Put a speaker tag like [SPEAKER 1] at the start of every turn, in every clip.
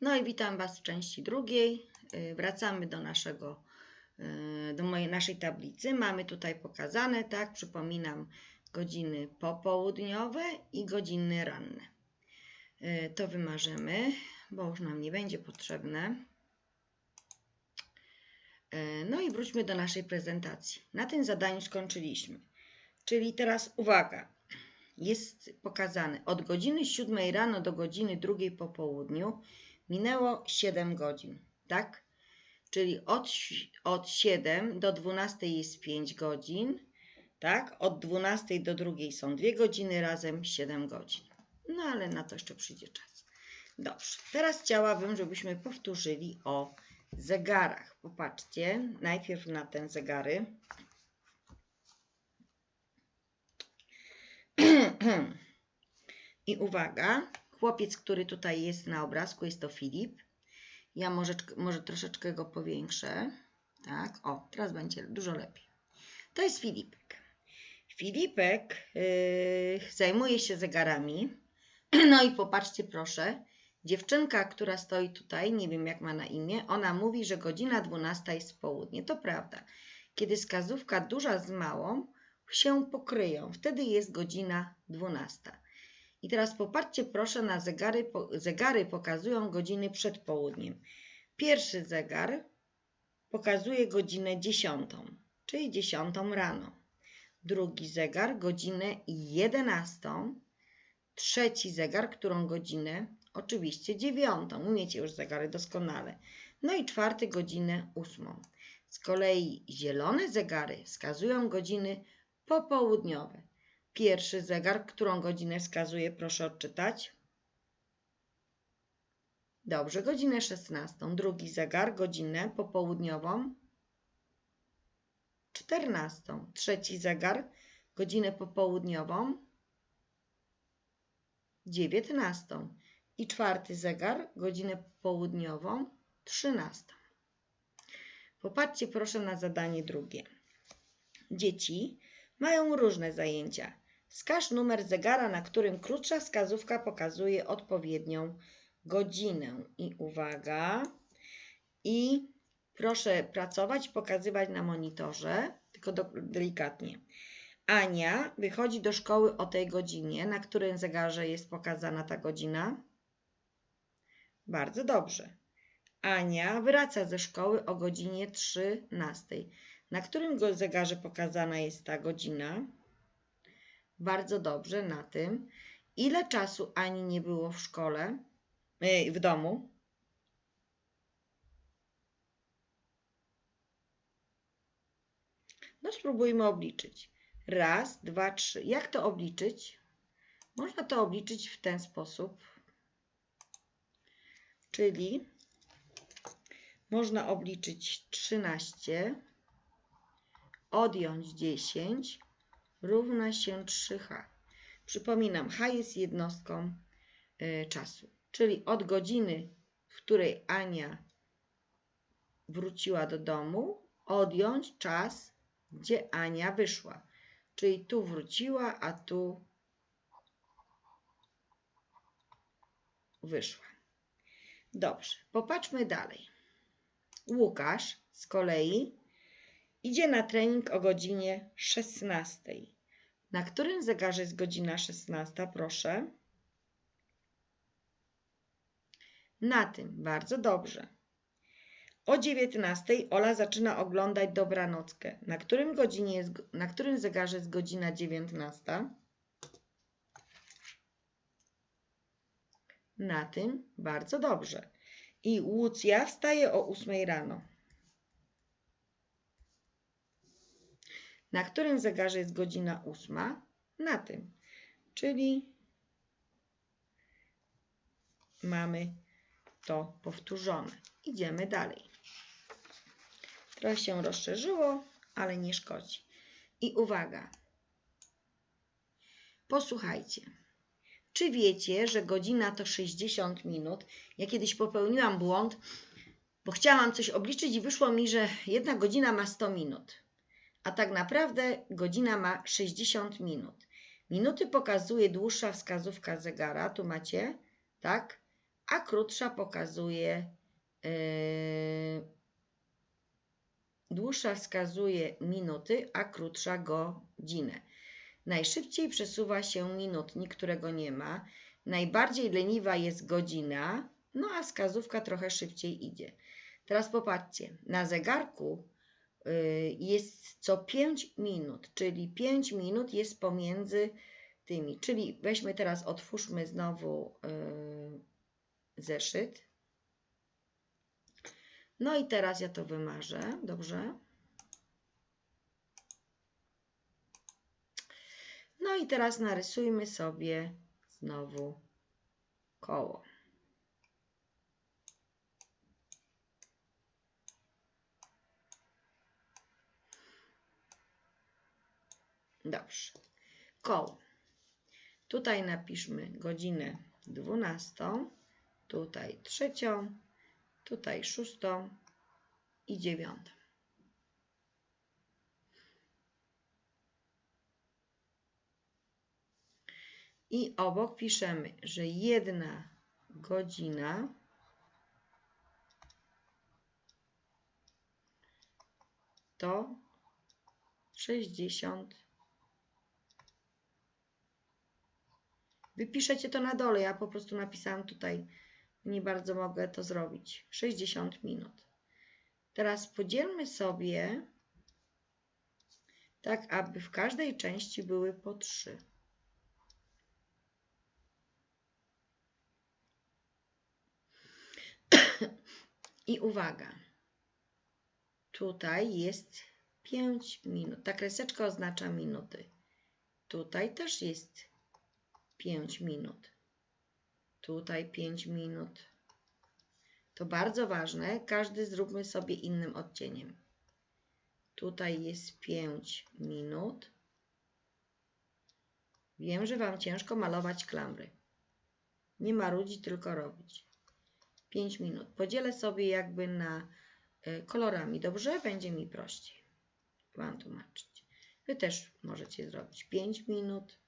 [SPEAKER 1] No i witam Was w części drugiej. Y, Wracamy do naszego, y, do mojej naszej tablicy. Mamy tutaj pokazane, tak, przypominam, godziny popołudniowe i godziny ranne. Y, To wymarzymy, bo już nam nie będzie potrzebne. No i wróćmy do naszej prezentacji. Na tym zadaniu skończyliśmy. Czyli teraz uwaga, jest pokazane od godziny 7 rano do godziny 2 po południu minęło 7 godzin, tak? Czyli od, od 7 do 12 jest 5 godzin, tak? Od 12 do 2 są 2 godziny, razem 7 godzin. No ale na to jeszcze przyjdzie czas. Dobrze, teraz chciałabym, żebyśmy powtórzyli o zegarach. Popatrzcie, najpierw na te zegary. I uwaga, chłopiec, który tutaj jest na obrazku, jest to Filip. Ja może, może troszeczkę go powiększę. Tak, o, teraz będzie dużo lepiej. To jest Filipek. Filipek yy, zajmuje się zegarami. No i popatrzcie proszę, dziewczynka, która stoi tutaj, nie wiem jak ma na imię, ona mówi, że godzina 12 jest w południe. To prawda. Kiedy wskazówka duża z małą się pokryją, wtedy jest godzina 12. I teraz popatrzcie proszę na zegary. Zegary pokazują godziny przed południem. Pierwszy zegar pokazuje godzinę 10, czyli 10 rano. Drugi zegar godzinę 11. Trzeci zegar, którą godzinę? Oczywiście 9. Umiecie już zegary doskonale. No i czwarty godzinę 8. Z kolei zielone zegary wskazują godziny popołudniowe. Pierwszy zegar, którą godzinę wskazuje, proszę odczytać. Dobrze, godzinę 16. Drugi zegar, godzinę popołudniową. 14. Trzeci zegar, godzinę popołudniową. 19. I czwarty zegar, godzinę południową. 13. Popatrzcie proszę na zadanie drugie. Dzieci mają różne zajęcia. Wskaż numer zegara, na którym krótsza wskazówka pokazuje odpowiednią godzinę. I uwaga. I proszę pracować, pokazywać na monitorze, tylko do, delikatnie. Ania wychodzi do szkoły o tej godzinie. Na którym zegarze jest pokazana ta godzina? Bardzo dobrze. Ania wraca ze szkoły o godzinie 13. Na którym zegarze pokazana jest ta godzina? Bardzo dobrze, na tym. Ile czasu Ani nie było w szkole, yy, w domu? No spróbujmy obliczyć. Raz, dwa, trzy. Jak to obliczyć? Można to obliczyć w ten sposób. Czyli można obliczyć 13, odjąć 10 równa się 3h. Przypominam, h jest jednostką y, czasu, czyli od godziny, w której Ania wróciła do domu, odjąć czas, gdzie Ania wyszła. Czyli tu wróciła, a tu wyszła. Dobrze, popatrzmy dalej. Łukasz z kolei idzie na trening o godzinie 16. Na którym zegarze jest godzina 16, proszę? Na tym, bardzo dobrze. O 19 Ola zaczyna oglądać dobranockę. Na którym, godzinie jest, na którym zegarze jest godzina 19? Na tym, bardzo dobrze. I Łucja wstaje o 8 rano. Na którym zegarze jest godzina 8? Na tym. Czyli mamy to powtórzone. Idziemy dalej. Trochę się rozszerzyło, ale nie szkodzi. I uwaga. Posłuchajcie. Czy wiecie, że godzina to 60 minut? Ja kiedyś popełniłam błąd, bo chciałam coś obliczyć i wyszło mi, że jedna godzina ma 100 minut. A tak naprawdę godzina ma 60 minut. Minuty pokazuje dłuższa wskazówka zegara, tu macie, tak? a krótsza pokazuje, yy, dłuższa wskazuje minuty, a krótsza godzinę. Najszybciej przesuwa się minutnik, którego nie ma. Najbardziej leniwa jest godzina, no a wskazówka trochę szybciej idzie. Teraz popatrzcie, na zegarku jest co 5 minut, czyli 5 minut jest pomiędzy tymi. Czyli weźmy teraz, otwórzmy znowu y, zeszyt. No i teraz ja to wymarzę, dobrze? No i teraz narysujmy sobie znowu koło. Dobrze. Koło. Tutaj napiszmy godzinę 12, tutaj trzecią, tutaj szóstą i dziewiątą. I obok piszemy, że jedna godzina to 60. Wypiszecie to na dole, ja po prostu napisałam tutaj, nie bardzo mogę to zrobić. 60 minut. Teraz podzielmy sobie tak, aby w każdej części były po 3. I uwaga, tutaj jest 5 minut. Ta kreseczka oznacza minuty. Tutaj też jest 5 minut. Tutaj 5 minut. To bardzo ważne. Każdy zróbmy sobie innym odcieniem. Tutaj jest 5 minut. Wiem, że Wam ciężko malować klamry. Nie marudzić, tylko robić. 5 minut. Podzielę sobie jakby na y, kolorami, dobrze? Będzie mi prościej Wam tłumaczyć. Wy też możecie zrobić 5 minut.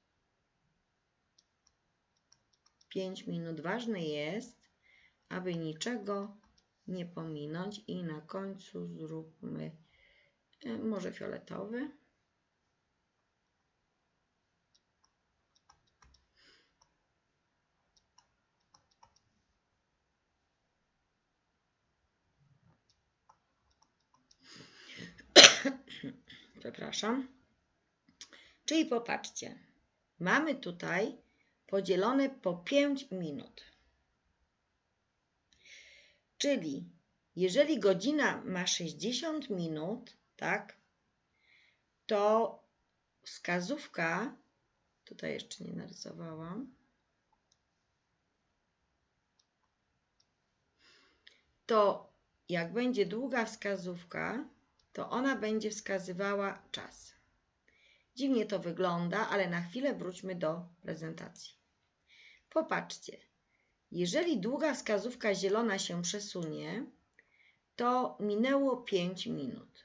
[SPEAKER 1] 5 minut. Ważne jest, aby niczego nie pominąć i na końcu zróbmy y, może fioletowy. Przepraszam. Czyli popatrzcie, mamy tutaj podzielone po 5 minut. Czyli jeżeli godzina ma 60 minut, tak, to wskazówka, tutaj jeszcze nie narysowałam, to jak będzie długa wskazówka, to ona będzie wskazywała czas. Dziwnie to wygląda, ale na chwilę wróćmy do prezentacji. Popatrzcie, jeżeli długa wskazówka zielona się przesunie, to minęło 5 minut.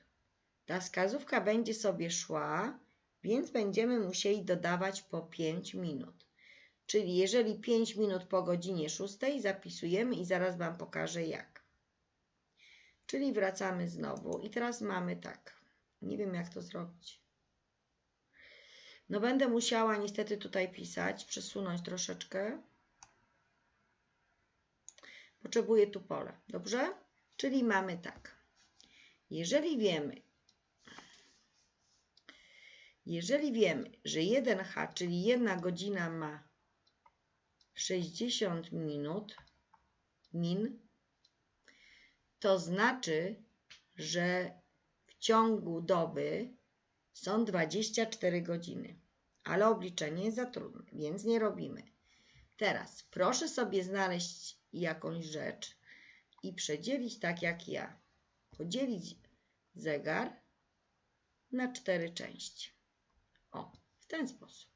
[SPEAKER 1] Ta wskazówka będzie sobie szła, więc będziemy musieli dodawać po 5 minut. Czyli jeżeli 5 minut po godzinie 6 zapisujemy i zaraz Wam pokażę jak. Czyli wracamy znowu i teraz mamy tak. Nie wiem jak to zrobić. No będę musiała niestety tutaj pisać, przesunąć troszeczkę. Potrzebuję tu pole, dobrze? Czyli mamy tak. Jeżeli wiemy, jeżeli wiemy, że 1H, czyli jedna godzina ma 60 minut, min, to znaczy, że w ciągu doby są 24 godziny, ale obliczenie jest za trudne, więc nie robimy. Teraz proszę sobie znaleźć jakąś rzecz i przedzielić tak jak ja. Podzielić zegar na cztery części. O, w ten sposób.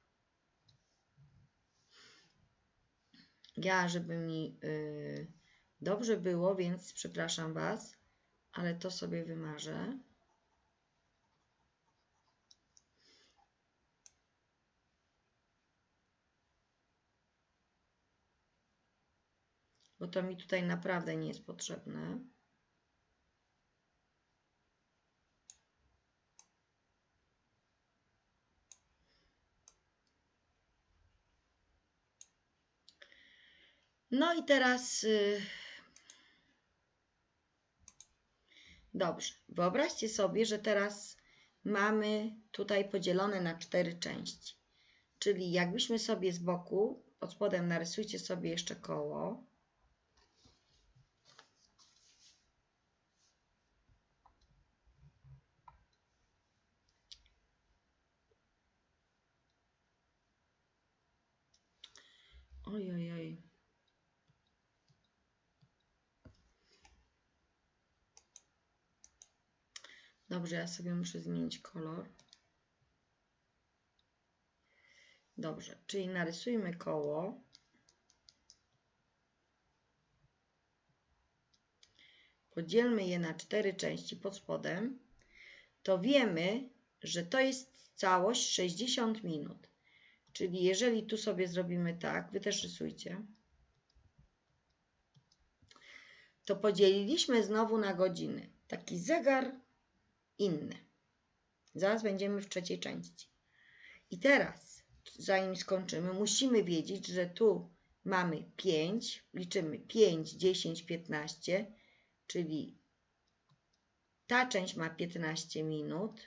[SPEAKER 1] Ja, żeby mi yy, Dobrze było, więc przepraszam Was, ale to sobie wymarzę. Bo to mi tutaj naprawdę nie jest potrzebne. No i teraz. y, Dobrze, wyobraźcie sobie, że teraz mamy tutaj podzielone na cztery części. Czyli jakbyśmy sobie z boku, pod spodem narysujcie sobie jeszcze koło. Oj, oj, oj. Dobrze, ja sobie muszę zmienić kolor. Dobrze, czyli narysujmy koło. Podzielmy je na cztery części pod spodem. To wiemy, że to jest całość 60 minut. Czyli jeżeli tu sobie zrobimy tak, wy też rysujcie, to podzieliliśmy znowu na godziny. Taki zegar inny. Zaraz będziemy w trzeciej części. I teraz, zanim skończymy, musimy wiedzieć, że tu mamy 5, liczymy 5, 10, 15, czyli ta część ma 15 minut,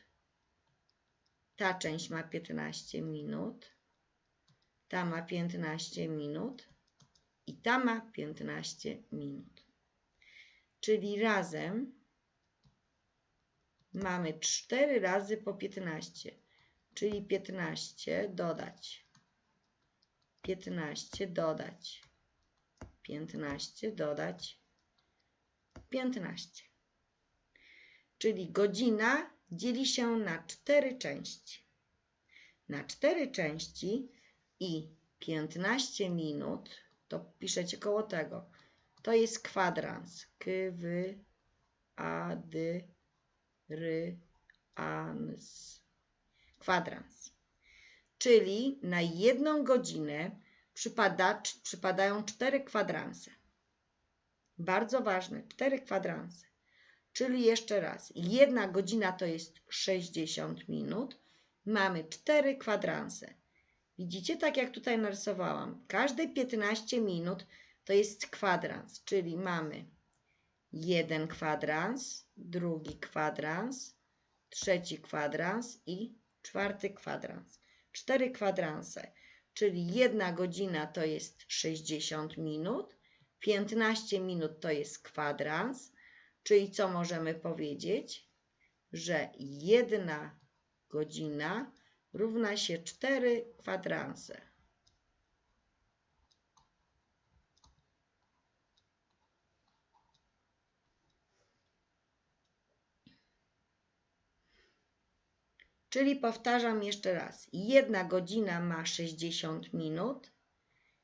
[SPEAKER 1] ta część ma 15 minut, ta ma 15 minut i ta ma 15 minut. Czyli razem mamy 4 razy po 15, czyli 15 dodać, 15 dodać, 15 dodać, 15. Czyli godzina dzieli się na 4 części. Na 4 części i 15 minut, to piszecie koło tego. To jest kwadrans. K, W, A, D, R, ans. Kwadrans. Czyli na jedną godzinę przypada, przypadają cztery kwadranse. Bardzo ważne, cztery kwadranse. Czyli jeszcze raz, jedna godzina to jest 60 minut. Mamy cztery kwadranse. Widzicie, tak jak tutaj narysowałam, każde 15 minut to jest kwadrans, czyli mamy jeden kwadrans, drugi kwadrans, trzeci kwadrans i czwarty kwadrans. Cztery kwadranse, czyli jedna godzina to jest 60 minut, 15 minut to jest kwadrans, czyli co możemy powiedzieć? Że jedna godzina równa się 4 kwadranse. Czyli powtarzam jeszcze raz. Jedna godzina ma 60 minut.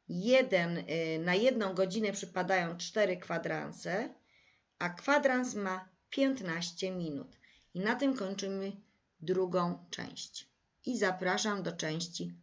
[SPEAKER 1] Jeden, y, na jedną godzinę przypadają 4 kwadranse, a kwadrans ma 15 minut. I na tym kończymy drugą część. I zapraszam do części